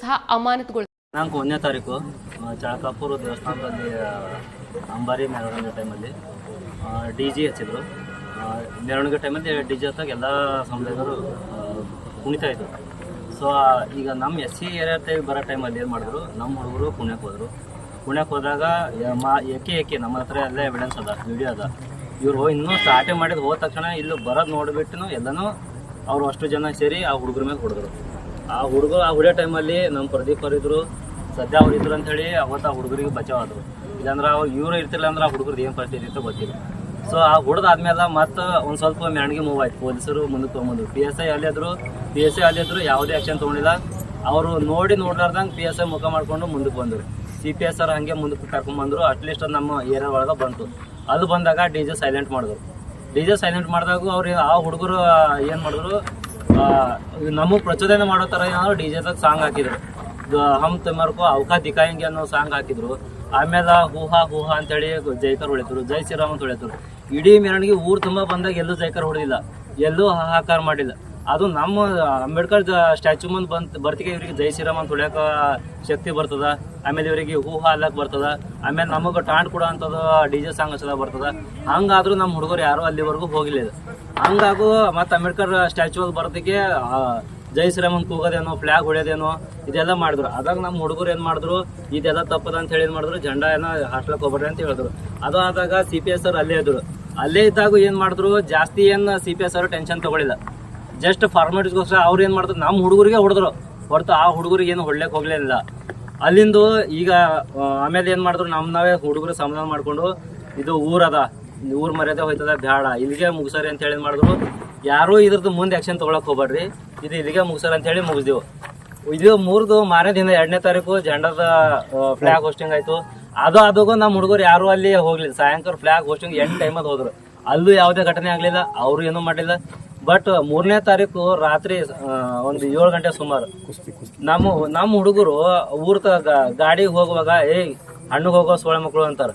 ಸಹ ಅಮಾನತುಗೊಳಿಸಿದೆ ದಿನಾಂಕ ಒಂದನೇ ತಾರೀಕು ಚಳಕಾಪುರ ದೇವಸ್ಥಾನದಲ್ಲಿ ಅಂಬಾರಿ ಮೆರವಣಿಗೆ ಟೈಮಲ್ಲಿ ಡಿ ಜಿ ಹಚ್ಚಿದ್ರು. ಮೆರವಣಿಗೆ ಟೈಮಲ್ಲಿ ಡಿ ಜಿ ಹತ್ತಾಗ ಎಲ್ಲ ಸಮುದಾಯದವರು ಕುಣಿತಾ ಇದ್ರು. ಸೊ ಈಗ ನಮ್ಮ ಎಸ್ ಸಿ ಏರಿಯಾ ಟೈಮ್ ಬರೋ ಟೈಮಲ್ಲಿ ಏನು ಮಾಡಿದ್ರು ನಮ್ಮ ಹುಡುಗರು ಪುಣ್ಯಕ್ಕೆ ಹೋದರು. ಪುಣ್ಯಕ್ಕೆ ಹೋದಾಗ ಮಾ, ಏಕೆ ಏಕೆ, ನಮ್ಮ ಹತ್ರ ಎಲ್ಲ ಎವಿಡೆನ್ಸ್ ಅದ ವಿಡಿಯೋ ಅದ. ಇವರು ಇನ್ನೂ ಸ್ಟಾರ್ಟೇ ಮಾಡಿದ ಹೋದ ತಕ್ಷಣ ಇಲ್ಲಿ ಬರೋದು ನೋಡಿಬಿಟ್ಟು ಎಲ್ಲನೂ ಅವರು ಅಷ್ಟು ಜನ ಸೇರಿ ಆ ಹುಡುಗರ ಮೇಲೆ ಹೊಡೆದ್ರು. ಆ ಹುಡುಗ ಆ ಹೊಡಿಯೋ ಟೈಮಲ್ಲಿ ನಮ್ಮ ಪ್ರದೀಪ್ ಅವ್ರು ಇದ್ರು, ಸದ್ಯ ಅವ್ರು ಇದ್ರು ಅಂತ ಹೇಳಿ ಅವತ್ತು ಆ ಹುಡುಗರಿಗೆ ಬಚಾವ್ ಆದ್ರು. ಇಲ್ಲಾಂದ್ರೆ ಅವ್ರು ಇವರು ಇರ್ತಿಲ್ಲ ಅಂದ್ರೆ ಆ ಹುಡುಗರದ್ದು ಏನು ಪರಿಸ್ಥಿತಿ ಇತ್ತು ಗೊತ್ತಿಲ್ಲ. ಸೊ ಆ ಹುಡ್ದಾದ್ಮೇಲೆ ಮತ್ತೆ ಒಂದು ಸ್ವಲ್ಪ ಮೆರವಣಿಗೆ ಮೂವ್ ಆಯ್ತು. ಪೊಲೀಸರು ಮುಂದಕ್ಕೆ ತೊಗೊಂಬಂದ್ರು. ಪಿ ಎಸ್ ಐ ಅಲ್ಲಿದ್ರು ಪಿ ಎಸ್ ಐ ಅಲ್ಲಿದ್ರು ಯಾವುದೇ ಆ್ಯಕ್ಷನ್ ತೊಗೊಂಡಿಲ್ಲ. ಅವರು ನೋಡಿ ನೋಡ್ಲಾರ್ದಂಗೆ ಪಿ ಎಸ್ ಐ ಮುಖ ಮಾಡ್ಕೊಂಡು ಮುಂದಕ್ಕೆ ಬಂದರು. ಸಿ ಪಿ ಎಸ್ ಆರ್ ಹಂಗೆ ಮುಂದಕ್ಕೆ ಕರ್ಕೊಂಡ್ಬಂದ್ರು ಅಟ್ಲೀಸ್ಟ್ ನಮ್ಮ ಏರಿಯಾ ಒಳಗೆ ಬಂತು. ಅದು ಬಂದಾಗ ಡಿ ಜೆ ಸೈಲೆಂಟ್ ಮಾಡಿದ್ರು. ಡಿ ಜೆ ಸೈಲೆಂಟ್ ಮಾಡಿದಾಗ ಅವ್ರು ಆ ಹುಡುಗರು ಏನು ಮಾಡಿದ್ರು ನಮಗೆ ಪ್ರಚೋದನೆ ಮಾಡೋ ಥರ ಏನಾದ್ರು ಡಿ ಜೆದಾಗ ಸಾಂಗ್ ಹಾಕಿದ್ರು. ಹಮ್ ತಮರ್ಕು ಅವಕಾ ದಿಖಾಯಂಗೆ ಅನ್ನೋ ಸಾಂಗ್ ಹಾಕಿದ್ರು. ಆಮೇಲೆ ಹೂಹಾ ಹೂಹಾ ಅಂತೇಳಿ ಜೈಕರ್ ಹೊಳಿತರು ಜೈ ಶ್ರೀರಾಮ್ ಅಂತ ಹೊಳಿತರು ಇಡೀ ಮೆರವಣಿಗೆ ಊರು ತುಂಬ ಬಂದಾಗ ಎಲ್ಲೂ ಜೈಕರ್ ಹೊಡೆದಿಲ್ಲ. ಎಲ್ಲೂ ಹಾಹಾಕಾರ ಮಾಡಿಲ್ಲ. ಅದು ನಮ್ಮ ಅಂಬೇಡ್ಕರ್ ಸ್ಟ್ಯಾಚು ಮುಂದೆ ಬಂತ್ ಬರ್ತಿಗೆ ಇವರಿಗೆ ಜೈ ಶ್ರೀರಾಮ್ ಅಂತ ಹೊಡ್ಯಾಕ ಶಕ್ತಿ ಬರ್ತದ. ಆಮೇಲೆ ಇವರಿಗೆ ಹೂ ಹಾಲಕ್ ಬರ್ತದ. ಆಮೇಲೆ ನಮಗೆ ಟಾಂಟ್ ಕೊಡೋ ಅಂಥದ್ದು ಡಿ ಜೆ ಸಾಂಗ್ ಹಚ್ಚದ ಬರ್ತದ. ಹಂಗಾದ್ರೂ ನಮ್ಮ ಹುಡುಗರು ಯಾರು ಅಲ್ಲಿವರೆಗೂ ಹೋಗಿಲ್ಲ ಹಂಗಾಗೂ ಮತ್ತೆ ಅಂಬೇಡ್ಕರ್ ಸ್ಟ್ಯಾಚು ಅಲ್ಲಿ ಬರೋದಕ್ಕೆ ಜೈ ಶ್ರೀರಾಮನ್ ಕೂಗೋದೇನೋ, ಫ್ಲಾಗ್ ಹೊಡೆಯೋದೇನೋ ಇದೆಲ್ಲ ಮಾಡಿದ್ರು. ಅದಾಗ ನಮ್ಮ ಹುಡುಗರು ಏನು ಮಾಡಿದ್ರು, ಇದೆಲ್ಲ ತಪ್ಪದ ಅಂತ ಹೇಳಿ ಏನು ಮಾಡಿದ್ರು, ಜೆಂಡಾ ಏನೋ ಹಾಸ್ಲಕ್ಕೆ ಹೋಗ್ಬೇಡ್ರಿ ಅಂತ ಹೇಳಿದ್ರು. ಅದು ಆದಾಗ ಸಿ ಪಿ ಎಸ್ ಅವ್ರು ಅಲ್ಲೇ ಇದ್ರು. ಅಲ್ಲೇ ಇದ್ದಾಗ ಏನು ಮಾಡಿದ್ರು, ಜಾಸ್ತಿ ಏನು ಸಿ ಪಿ ಎಸ್ ಅವರು ಟೆನ್ಷನ್ ತಗೊಳಿಲ್ಲ. ಜಸ್ಟ್ ಫಾರ್ಮಾಲಿಟಿಸ್ಗೋಸ್ಕರ ಅವ್ರು ಏನು ಮಾಡಿದ್ರು ನಮ್ಮ ಹುಡುಗರಿಗೆ ಹೊಡೆದ್ರು. ಹೊರತು ಆ ಹುಡುಗರಿಗೆ ಏನು ಹೊಡ್ಲಿಕ್ಕೆ ಹೋಗ್ಲಿಲ್ಲ. ಅಲ್ಲಿಂದು ಈಗ ಆಮೇಲೆ ಏನು ಮಾಡಿದ್ರು ನಮ್ಮ ನಾವೇ ಹುಡುಗರು ಸಮಾಧಾನ ಮಾಡಿಕೊಂಡು, ಇದು ಊರದ ಊರು ಮರ್ಯಾದೆ ಹೋಯ್ತದ, ಬ್ಯಾಡ. ಇಲ್ಲಿಗೆ ಮುಗಿಸರಿ ಅಂತ ಹೇಳಿ ಮಾಡಿದ್ರು, ಯಾರೂ ಇದ್ರದ್ದು ಮುಂದೆ ಆ್ಯಕ್ಷನ್ ತೊಗೊಳಕ್ಕೆ ಹೋಗ್ಬೇಡ್ರಿ ಇದು ಇಲ್ಲಿಗೆ ಮುಗಿಸರ್ ಅಂತ ಹೇಳಿ ಮುಗಿಸ್ದೆವು. ಇದು ಮೂರ್ದು ಮಾರನೇ ದಿನ ಎರಡನೇ ತಾರೀಕು ಜಂಡದ ಫ್ಲಾಗ್ ಹೋಸ್ಟಿಂಗ್ ಆಯಿತು. ಅದು ಅದಾಗೂ ನಮ್ಮ ಹುಡುಗರು ಯಾರು ಅಲ್ಲಿ ಹೋಗ್ಲಿಲ್ಲ. ಸಾಯಂಕಾಲ ಫ್ಲಾಗ್ ಹೋಸ್ಟಿಂಗ್ ಎಂಟು ಟೈಮಲ್ಲಿ ಹೋದ್ರು. ಅಲ್ಲೂ ಯಾವುದೇ ಘಟನೆ ಆಗಲಿಲ್ಲ, ಅವರು ಏನೂ ಮಾಡಿಲ್ಲ ಬಟ್ ಮೂರನೇ ತಾರೀಕು ರಾತ್ರಿ ಒಂದು ಏಳು ಗಂಟೆ ಸುಮಾರು. ನಮ್ಮ ನಮ್ಮ ಹುಡುಗರು ಊರ್ ಗಾಡಿಗೆ ಹೋಗುವಾಗ ಏಯ್ ಹಣ್ಣು ಹೋಗೋ ಸೋಳೆ ಮಕ್ಕಳು ಅಂತಾರೆ.